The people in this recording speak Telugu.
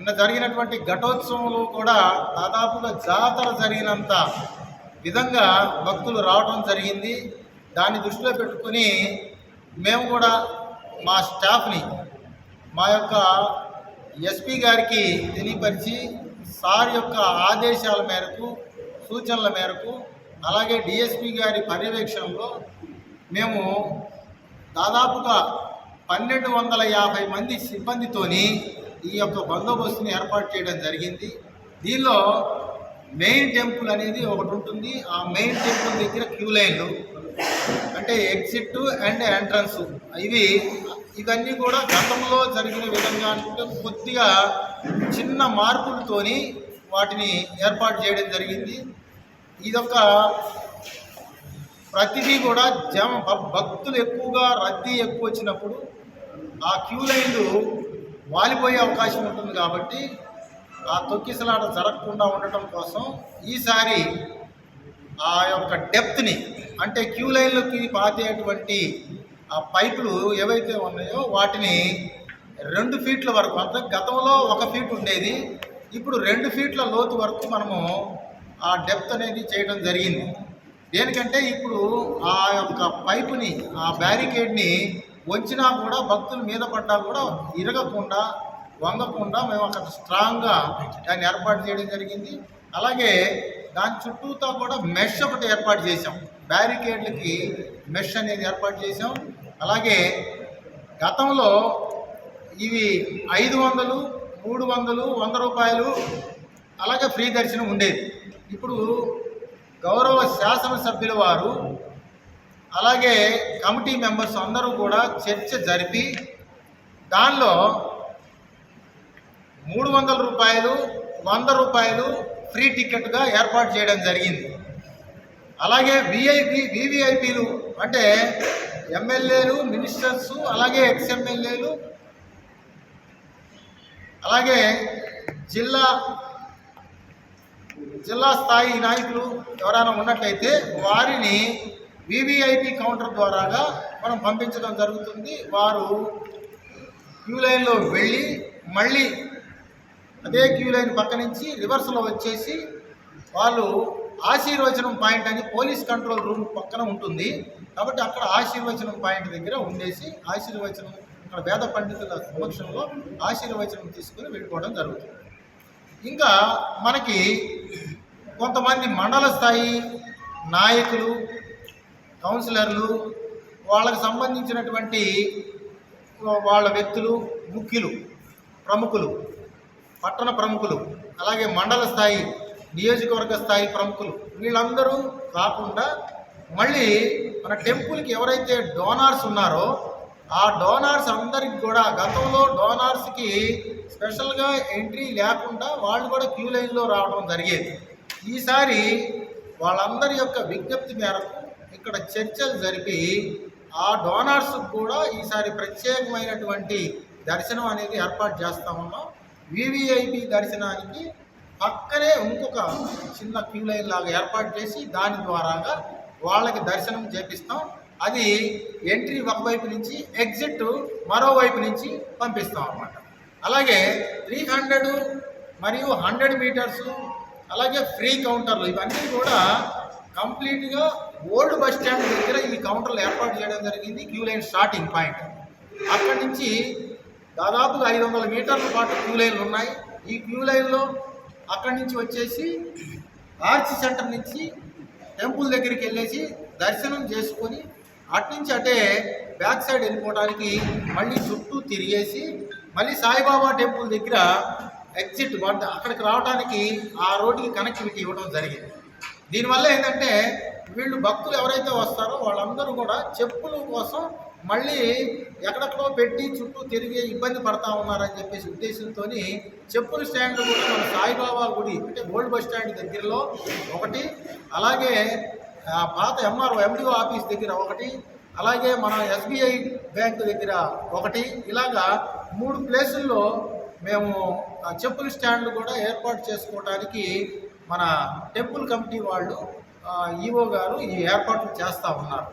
నిన్న జరిగినటువంటి ఘటోత్సవంలో కూడా దాదాపుగా జాతర జరిగినంత విధంగా భక్తులు రావడం జరిగింది. దాన్ని దృష్టిలో పెట్టుకొని మేము కూడా మా స్టాఫ్ని మా యొక్క ఎస్పీ గారికి తెలియపరిచి సార్ యొక్క ఆదేశాల మేరకు సూచనల మేరకు అలాగే డిఎస్పి గారి పర్యవేక్షణలో మేము దాదాపుగా పన్నెండు వందల యాభై మంది సిబ్బందితోని ఈ యొక్క బందోబస్తుని ఏర్పాటు చేయడం జరిగింది. దీనిలో మెయిన్ టెంపుల్ అనేది ఒకటి ఉంటుంది. ఆ మెయిన్ టెంపుల్ దగ్గర క్యూ లైన్లు అంటే ఎగ్జిట్ అండ్ ఎంట్రన్స్ ఇవి ఇవన్నీ కూడా గతంలో జరిగిన విధంగా అనుకుంటే కొద్దిగా చిన్న మార్పులతోని వాటిని ఏర్పాటు చేయడం జరిగింది. ఇదొక ప్రతిదీ కూడా జమ భ- భక్తులు ఎక్కువగా రద్దీ ఎక్కువ వచ్చినప్పుడు ఆ క్యూ లైన్లు వాలిపోయే అవకాశం ఉంటుంది కాబట్టి ఆ తొక్కిసలాట జరగకుండా ఉండటం కోసం ఈసారి ఆ యొక్క డెప్త్ని అంటే క్యూ లైన్లోకి పాతేటువంటి ఆ పైపులు ఏవైతే ఉన్నాయో వాటిని రెండు ఫీట్ల వరకు అంటే గతంలో ఒక ఫీట్ ఉండేది ఇప్పుడు రెండు ఫీట్ల లోతు వరకు మనము ఆ డెప్త్ అనేది చేయడం జరిగింది. దేనికంటే ఇప్పుడు ఆ యొక్క పైపుని ఆ బ్యారికేడ్ని వంచినా కూడా భక్తుల మీద పడ్డా కూడా ఇరగకుండా వంగకుండా మేము అక్కడ స్ట్రాంగ్గా దాన్ని ఏర్పాటు చేయడం జరిగింది. అలాగే దాని చుట్టూతో కూడా మెష్ ఒకటి ఏర్పాటు చేసాం బ్యారికేడ్లకి మెష్ అనేది ఏర్పాటు చేసాం అలాగే గతంలో ఇవి ఐదు వందలు మూడు వందలు వంద రూపాయలు అలాగే ఫ్రీ దర్శనం ఉండేది. ఇప్పుడు గౌరవ శాసనసభ్యుల వారు అలాగే కమిటీ మెంబర్స్ అందరూ కూడా చర్చ జరిపి దానిలో మూడు వందల రూపాయలు వంద రూపాయలు ఫ్రీ టికెట్గా ఏర్పాటు చేయడం జరిగింది. అలాగే విఐపి వివిఐపీలు అంటే ఎమ్మెల్యేలు మినిస్టర్స్ అలాగే ఎక్స్ఎమ్మెల్యేలు అలాగే జిల్లా జిల్లా స్థాయి నాయకులు ఎవరైనా ఉన్నట్లయితే వారిని వివిఐపి కౌంటర్ ద్వారాగా మనం పంపించడం జరుగుతుంది. వారు క్యూ లైన్లో వెళ్ళి మళ్ళీ అదే క్యూ లైన్ పక్క నుంచి రివర్స్లో వచ్చేసి వాళ్ళు ఆశీర్వచనం పాయింట్ అని పోలీస్ కంట్రోల్ రూమ్ పక్కన ఉంటుంది. కాబట్టి అక్కడ ఆశీర్వచనం పాయింట్ దగ్గర ఉండేసి ఆశీర్వచనం అక్కడ వేద పండితుల సమక్షంలో ఆశీర్వచనం తీసుకుని వెళ్ళిపోవడం జరుగుతుంది. ఇంకా మనకి కొంతమంది మండల స్థాయి నాయకులు కౌన్సిలర్లు వాళ్ళకి సంబంధించినటువంటి వాళ్ళ వ్యక్తులు ముఖ్యులు ప్రముఖులు పట్టణ ప్రముఖులు అలాగే మండల స్థాయి నియోజకవర్గ స్థాయి ప్రముఖులు వీళ్ళందరూ కాకుండా మళ్ళీ మన టెంపుల్కి ఎవరైతే డోనార్స్ ఉన్నారో ఆ డోనార్స్ అందరికి కూడా గతంలో డోనార్స్కి స్పెషల్గా ఎంట్రీ లేకుండా వాళ్ళు కూడా క్యూ లైన్లో రావడం జరిగేది. ఈసారి వాళ్ళందరి యొక్క విజ్ఞప్తి మేరకు ఇక్కడ చర్చలు జరిపి ఆ డోనార్స్ కూడా ఈసారి ప్రత్యేకమైనటువంటి దర్శనం అనేది ఏర్పాటు చేస్తా ఉన్నాం. వివిఐపి దర్శనానికి పక్కనే ఇంకొక చిన్న క్యూ లైన్ లాగా ఏర్పాటు చేసి దాని ద్వారాగా వాళ్ళకి దర్శనం చేపిస్తాం. అది ఎంట్రీ ఒకవైపు నుంచి ఎగ్జిట్ మరోవైపు నుంచి పంపిస్తాం అన్నమాట. అలాగే త్రీ హండ్రెడ్ మరియు హండ్రెడ్ మీటర్స్ అలాగే ఫ్రీ కౌంటర్లు ఇవన్నీ కూడా కంప్లీట్గా ఓల్డ్ బస్ స్టాండ్ దగ్గర ఈ కౌంటర్లు ఏర్పాటు చేయడం జరిగింది క్యూ లైన్ స్టార్టింగ్ పాయింట్. అక్కడి నుంచి దాదాపుగా ఐదు వందల మీటర్ల పాటు క్యూ లైన్లు ఉన్నాయి. ఈ క్యూ లైన్లో అక్కడి నుంచి వచ్చేసి ఆర్చి సెంటర్ నుంచి టెంపుల్ దగ్గరికి వెళ్ళేసి దర్శనం చేసుకొని అట్నుంచి అటే బ్యాక్ సైడ్ వెళ్ళిపోవడానికి మళ్ళీ చుట్టూ తిరిగేసి మళ్ళీ సాయిబాబా టెంపుల్ దగ్గర ఎగ్జిట్ అక్కడికి రావడానికి ఆ రోడ్డుకి కనెక్టివిటీ ఇవ్వడం జరిగింది. దీనివల్ల ఏంటంటే వీళ్ళు భక్తులు ఎవరైతే వస్తారో వాళ్ళందరూ కూడా చెప్పుల కోసం మళ్ళీ ఎక్కడెక్కడో పెట్టి చుట్టూ తిరిగి ఇబ్బంది పడతా ఉన్నారని చెప్పేసి ఉద్దేశంతో చెప్పుల స్టాండ్లు కూడా మన సాయిబాబా గుడి అంటే ఓల్డ్ బస్ స్టాండ్ దగ్గరలో ఒకటి అలాగే పాత ఎంఆర్ఓ ఎండిఓ ఆఫీస్ దగ్గర ఒకటి అలాగే మన ఎస్బీఐ బ్యాంక్ దగ్గర ఒకటి ఇలాగా మూడు ప్లేసుల్లో మేము చెప్పుల స్టాండ్లు కూడా ఏర్పాటు చేసుకోవడానికి మన టెంపుల్ కమిటీ వాళ్ళు ఈఓ గారు ఈ ఏర్పాట్లు చేస్తూ ఉన్నారు.